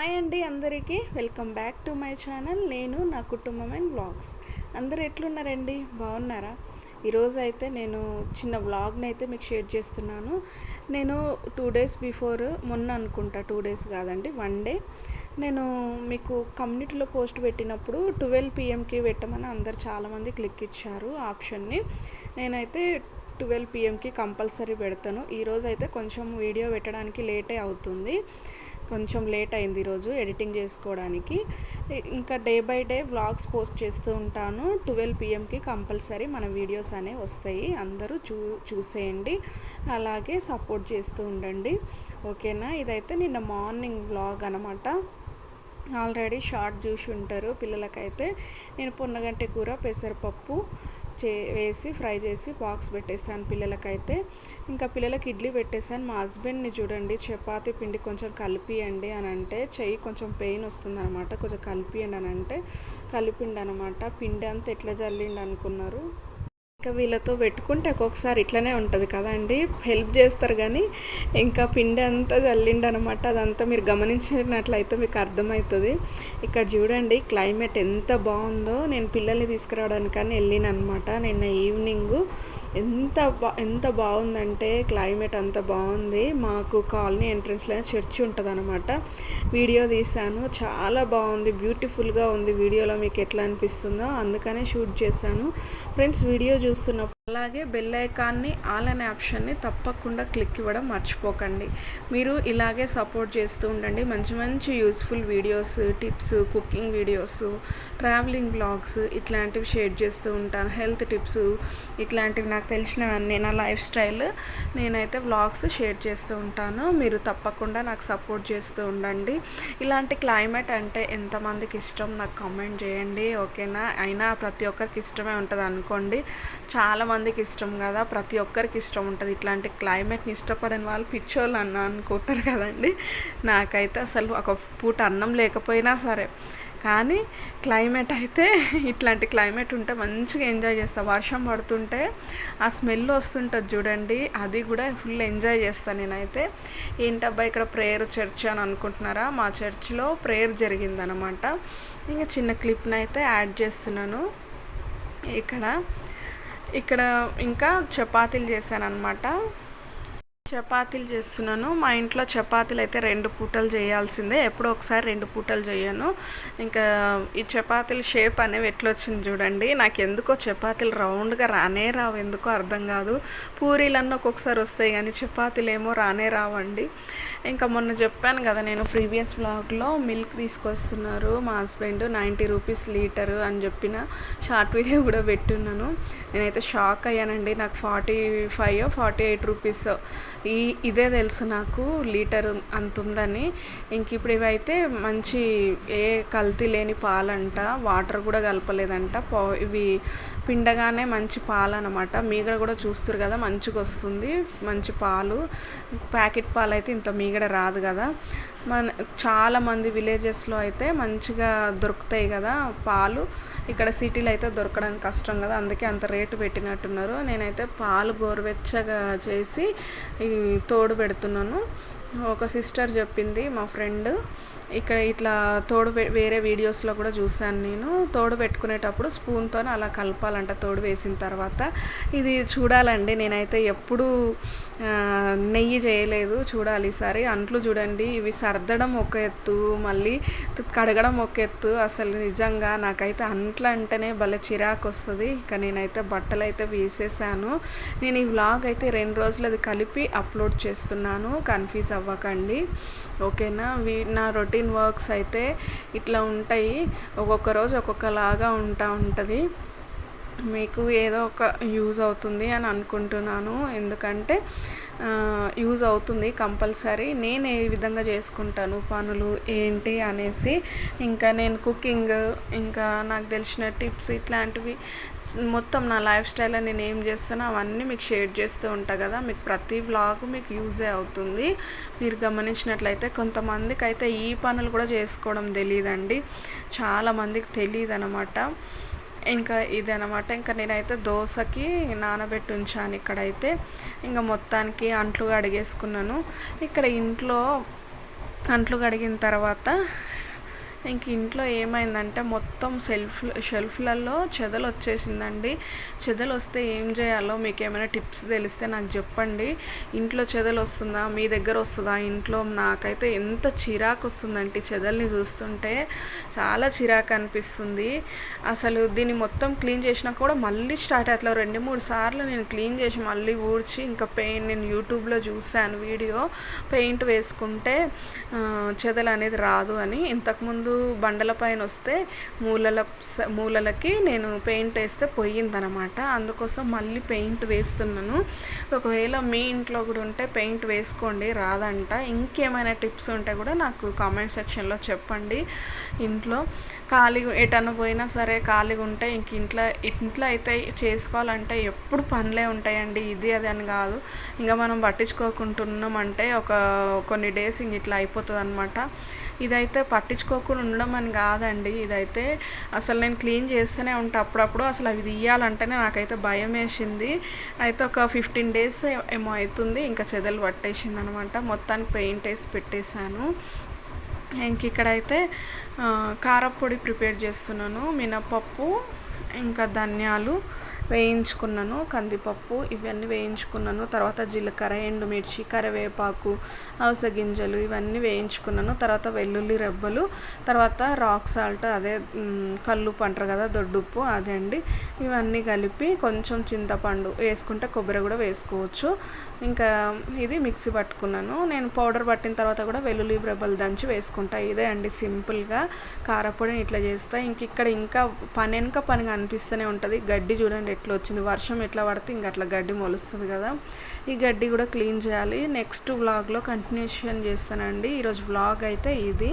Hi అండి అందరికీ. Welcome back to my channel. నేను నా కుటుంబం అండ్ బ్లాగ్స్ అందరు ఎట్లున్నారండి? బాగున్నారా? ఈరోజు అయితే నేను చిన్న వ్లాగ్ని అయితే మీకు షేర్ చేస్తున్నాను. నేను టూ డేస్ బిఫోర్ మొన్న అనుకుంటా టూ డేస్ కాదండి వన్ డే. నేను మీకు కమ్యూనిటీలో పోస్ట్ పెట్టినప్పుడు ట్వెల్వ్ పిఎంకి పెట్టమని అందరు చాలామంది క్లిక్ ఇచ్చారు ఆప్షన్ని. నేనైతే ట్వెల్వ్ పిఎంకి కంపల్సరీ పెడతాను. ఈరోజు అయితే కొంచెం వీడియో పెట్టడానికి లేటే అవుతుంది. కొంచెం లేట్ అయింది ఈరోజు ఎడిటింగ్ చేసుకోవడానికి. ఇంకా day by day vlogs post చేస్తూ ఉంటాను. ట్వెల్వ్ పిఎంకి కంపల్సరీ మన వీడియోస్ అనేవి వస్తాయి. అందరూ చూ చూసేయండి. అలాగే సపోర్ట్ చేస్తూ ఉండండి. ఓకేనా? ఇదైతే నిన్న మార్నింగ్ వ్లాగ్ అనమాట ఆల్రెడీ షార్ట్ చూసి ఉంటారు పిల్లలకైతే. నేను పొన్నగంటి కూర పెసరపప్పు చే వేసి ఫ్రై చేసి బాక్స్ పెట్టేసాను పిల్లలకైతే. ఇంకా పిల్లలకి ఇడ్లీ పెట్టేసాను మా హస్బెండ్ని చూడండి చపాతీ పిండి కొంచెం కలిపియండి అని అంటే చెయ్యి కొంచెం పెయిన్ వస్తుంది అనమాట కొంచెం కలిపియండి అని అంటే కలిపిండి అనమాట పిండి అంతా ఎట్లా జల్లిండి అనుకున్నారు ఇంకా వీళ్ళతో పెట్టుకుంటే ఒక్కొక్కసారి ఇట్లనే ఉంటుంది కదండి. హెల్ప్ చేస్తారు కానీ ఇంకా పిండి అంతా చల్లిండి అనమాట అదంతా మీరు గమనించినట్లయితే మీకు అర్థమవుతుంది. ఇక్కడ చూడండి క్లైమేట్ ఎంత బాగుందో. నేను పిల్లల్ని తీసుకురావడానికని వెళ్ళిన అనమాట నిన్న ఈవినింగ్ ఎంత బా ఎంత బాగుందంటే క్లైమేట్ అంత బాగుంది. మాకు కాలనీ ఎంట్రన్స్లో చర్చి ఉంటుంది అనమాట వీడియో తీశాను. చాలా బాగుంది. బ్యూటిఫుల్గా ఉంది. వీడియోలో మీకు ఎట్లా అనిపిస్తుందో అందుకనే షూట్ చేశాను. ఫ్రెండ్స్ వీడియో చూస్తున్నప్పుడు అలాగే బెల్ ఐకాన్ని ఆల్ అనే ఆప్షన్ని తప్పకుండా క్లిక్ ఇవ్వడం మర్చిపోకండి. మీరు ఇలాగే సపోర్ట్ చేస్తూ ఉండండి. మంచి మంచి useful videos tips cooking videos travelling blogs ఇట్లాంటివి షేర్ చేస్తూ ఉంటాను. హెల్త్ టిప్స్ ఇట్లాంటివి నాకు తెలిసినవన్నీ నా లైఫ్ స్టైల్ నేనైతే వ్లాగ్స్ షేర్ చేస్తూ ఉంటాను. మీరు తప్పకుండా నాకు సపోర్ట్ చేస్తూ ఉండండి. ఇలాంటి క్లైమేట్ అంటే ఎంతమందికి ఇష్టం నాకు కామెంట్ చేయండి. ఓకేనా? అయినా ప్రతి ఒక్కరికి ఇష్టమే ఉంటుంది అనుకోండి చాలామంది మందికి ఇష్టం కదా ప్రతి ఒక్కరికి ఇష్టం ఉంటుంది. ఇట్లాంటి క్లైమేట్ని ఇష్టపడని వాళ్ళు పిచ్చోళ్ళు అన్న అనుకుంటారు కదండి. నాకైతే అసలు ఒక పూట అన్నం లేకపోయినా సరే. కానీ క్లైమేట్ అయితే ఇట్లాంటి క్లైమేట్ ఉంటే మంచిగా ఎంజాయ్ చేస్తా. వర్షం పడుతుంటే ఆ స్మెల్ వస్తుంటుంది చూడండి. అది కూడా ఫుల్ ఎంజాయ్ చేస్తాను నేనైతే. ఏంటబ్బా ఇక్కడ ప్రేయర్ చర్చ్ అని అనుకుంటున్నారా? మా చర్చ్లో ప్రేయర్ జరిగిందనమాట. ఇంకా చిన్న క్లిప్ని అయితే యాడ్ చేస్తున్నాను. ఇక్కడ ఇక్కడ ఇంకా చపాతీలు చేశాను అనమాట చపాతీలు చేస్తున్నాను. మా ఇంట్లో చపాతీలు అయితే రెండు పూటలు చేయాల్సిందే. ఎప్పుడో ఒకసారి రెండు పూటలు చేయను. ఇంకా ఈ చపాతీల షేప్ అనేవి ఎట్లా వచ్చింది చూడండి. నాకు ఎందుకో చపాతీలు రౌండ్గా రానే రావు. ఎందుకో అర్థం కాదు. పూరీలన్నీ ఒక్కొక్కసారి వస్తాయి కానీ చపాతీలు ఏమో రానే రావండి. ఇంకా మొన్న చెప్పాను కదా నేను ప్రీవియస్ బ్లాగ్లో మిల్క్ తీసుకొస్తున్నారు మా హస్బెండ్. నైంటీ రూపీస్ లీటరు అని చెప్పిన షార్ట్ వీడియో కూడా పెట్టున్నాను. నేనైతే షాక్ అయ్యానండి. నాకు forty five forty eight rupees ఈ ఇదే తెలుసు నాకు లీటర్ అంత ఉందని. ఇంక ఇప్పుడు ఇవైతే మంచి ఏ కల్తీ లేని పాలంట వాటర్ కూడా కలపలేదంట. పా ఇవి పిండగానే మంచి పాలు అనమాట మీగడ కూడా చూస్తారు కదా మంచిగా వస్తుంది మంచి పాలు. ప్యాకెట్ పాలు అయితే ఇంత మీగడ రాదు కదా. మన చాలామంది విలేజెస్లో అయితే మంచిగా దొరుకుతాయి కదా పాలు. ఇక్కడ సిటీలో అయితే దొరకడం కష్టం కదా అందుకే అంత రేటు పెట్టినట్టున్నారు. నేనైతే పాలు గోరువెచ్చగా చేసి తోడు పెడుతున్నాను. ఒక సిస్టర్ చెప్పింది మా ఫ్రెండ్. ఇక్కడ ఇట్లా తోడు వేరే వీడియోస్లో కూడా చూశాను నేను. తోడు పెట్టుకునేటప్పుడు స్పూన్తో అలా కలపాలంట తోడు వేసిన తర్వాత. ఇది చూడాలండి నేనైతే ఎప్పుడూ నెయ్యి చేయలేదు. చూడాలి ఈసారి. అంట్లు చూడండి ఇవి సర్దడం ఒక ఎత్తు మళ్ళీ కడగడం ఒక ఎత్తు. అసలు నిజంగా నాకైతే అంట్లు అంటేనే భలే చిరాకు వస్తుంది. ఇక నేనైతే బట్టలు అయితే వేసేసాను. నేను ఈ వ్లాగ్ అయితే రెండు రోజులు అది కలిపి అప్లోడ్ చేస్తున్నాను. కన్ఫ్యూజ్ అవ్వకండి. ఓకేనా? వీ నా రొటీన్ వర్క్స్ అయితే ఇట్లా ఉంటాయి. ఒక్కొక్క రోజు ఒక్కొక్కలాగా ఉంటా ఉంటుంది. మీకు ఏదో ఒక యూజ్ అవుతుంది అని అనుకుంటున్నాను. ఎందుకంటే యూజ్ అవుతుంది కంపల్సరీ. నేను ఏ విధంగా చేసుకుంటాను? పనులు ఏంటి అనేసి. ఇంకా నేను కుకింగ్ ఇంకా నాకు తెలిసిన టిప్స్ ఇట్లాంటివి మొత్తం నా లైఫ్ స్టైల్లో నేను ఏం చేస్తానో అవన్నీ మీకు షేర్ చేస్తూ ఉంటా కదా. మీకు ప్రతి వ్లాగ్ మీకు యూజే అవుతుంది. మీరు గమనించినట్లయితే కొంతమందికి అయితే ఈ పనులు కూడా చేసుకోవడం తెలియదండి చాలామందికి తెలియదు అనమాట ఇంకా ఇదనమాట. ఇంకా నేనైతే దోశకి నానబెట్టి ఉంచాను ఇక్కడైతే. ఇంకా మొత్తానికి అంట్లు అడిగేసుకున్నాను ఇక్కడ ఇంట్లో అంట్లు కడిగిన తర్వాత ఇంక ఇంట్లో ఏమైందంటే మొత్తం సెల్ఫ్ షెల్ఫ్లలో చెదలు వచ్చేసిందండి చెదలు వస్తే ఏం చేయాలో మీకు ఏమైనా టిప్స్ తెలిస్తే నాకు చెప్పండి. ఇంట్లో చెదలు వస్తుందా మీ దగ్గర వస్తుందా ఇంట్లో నాకైతే ఎంత చిరాకు వస్తుందంటే చెదల్ని చూస్తుంటే చాలా చిరాకు అనిపిస్తుంది అసలు దీన్ని మొత్తం క్లీన్ చేసినా కూడా మళ్ళీ స్టార్ట్ అట్లా రెండు మూడు సార్లు నేను క్లీన్ చేసి మళ్ళీ ఊడ్చి ఇంకా పెయింట్ నేను యూట్యూబ్లో చూశాను వీడియో. పెయింట్ వేసుకుంటే చెదలు అనేది రాదు అని ఇంతకుముందు బండల పైన వస్తే మూలల మూలలకి నేను పెయింట్ వేస్తే పోయిందనమాట. అందుకోసం మళ్ళీ పెయింట్ వేస్తున్నాను. ఒకవేళ మీ ఇంట్లో కూడా ఉంటే పెయింట్ వేసుకోండి రాదంట. ఇంకేమైనా టిప్స్ ఉంటే కూడా నాకు కామెంట్ సెక్షన్లో చెప్పండి. ఇంట్లో ఖాళీగా ఎటన్నా పోయినా సరే ఖాళీగా ఉంటే ఇంక ఇంట్లో ఇంట్లో అయితే చేసుకోవాలంటే ఎప్పుడు పనులే ఉంటాయండి. ఇది అది అని కాదు. ఇంకా మనం పట్టించుకోకుంటున్నామంటే ఒక కొన్ని డేస్ ఇంక ఇట్లా అయిపోతుంది అనమాట ఇదైతే పట్టించుకోకుండా ఉండడం అని కాదండి. ఇదైతే అసలు నేను క్లీన్ చేస్తూనే ఉంటా. అప్పుడప్పుడు అసలు అవి తీయాలంటేనే నాకైతే భయం వేసింది. అయితే ఒక ఫిఫ్టీన్ డేస్ ఏమో అవుతుంది ఇంకా చెదలు పట్టేసింది అనమాట మొత్తానికి పెయింట్ వేసి పెట్టేశాను. ఇంక ఇక్కడైతే కారపొడి ప్రిపేర్ చేస్తున్నాను. మినపప్పు ఇంకా ధనియాలు వేయించుకున్నాను కందిపప్పు ఇవన్నీ వేయించుకున్నాను తర్వాత జీలకర్ర ఎండుమిర్చి కరివేపాకు అవస గింజలు ఇవన్నీ వేయించుకున్నాను తర్వాత వెల్లుల్లి రెబ్బలు తర్వాత రాక్ సాల్ట్ అదే కల్లుప్పు అంటారు కదా దొడ్డుప్పు అదే అండి. ఇవన్నీ కలిపి కొంచెం చింతపండు వేసుకుంటే కొబ్బరి కూడా వేసుకోవచ్చు. ఇంకా ఇది మిక్సీ పట్టుకున్నాను. నేను పౌడర్ పట్టిన తర్వాత కూడా వెల్లుల్లి రెబ్బలు దంచి వేసుకుంటా. ఇదే అండి సింపుల్గా. కారపొడిని ఇట్లా చేస్తా. ఇంక ఇక్కడ ఇంకా పని వెనక పనిగా అనిపిస్తూనే ఉంటుంది. గడ్డి చూడండి ఎట్లా వచ్చింది వర్షం ఎట్లా పడితే ఇంక అట్లా గడ్డి మొలుస్తుంది కదా. ఈ గడ్డి కూడా క్లీన్ చేయాలి. నెక్స్ట్ వ్లాగ్లో కంటిన్యూషన్ చేస్తానండి. ఈరోజు వ్లాగ్ అయితే ఇది.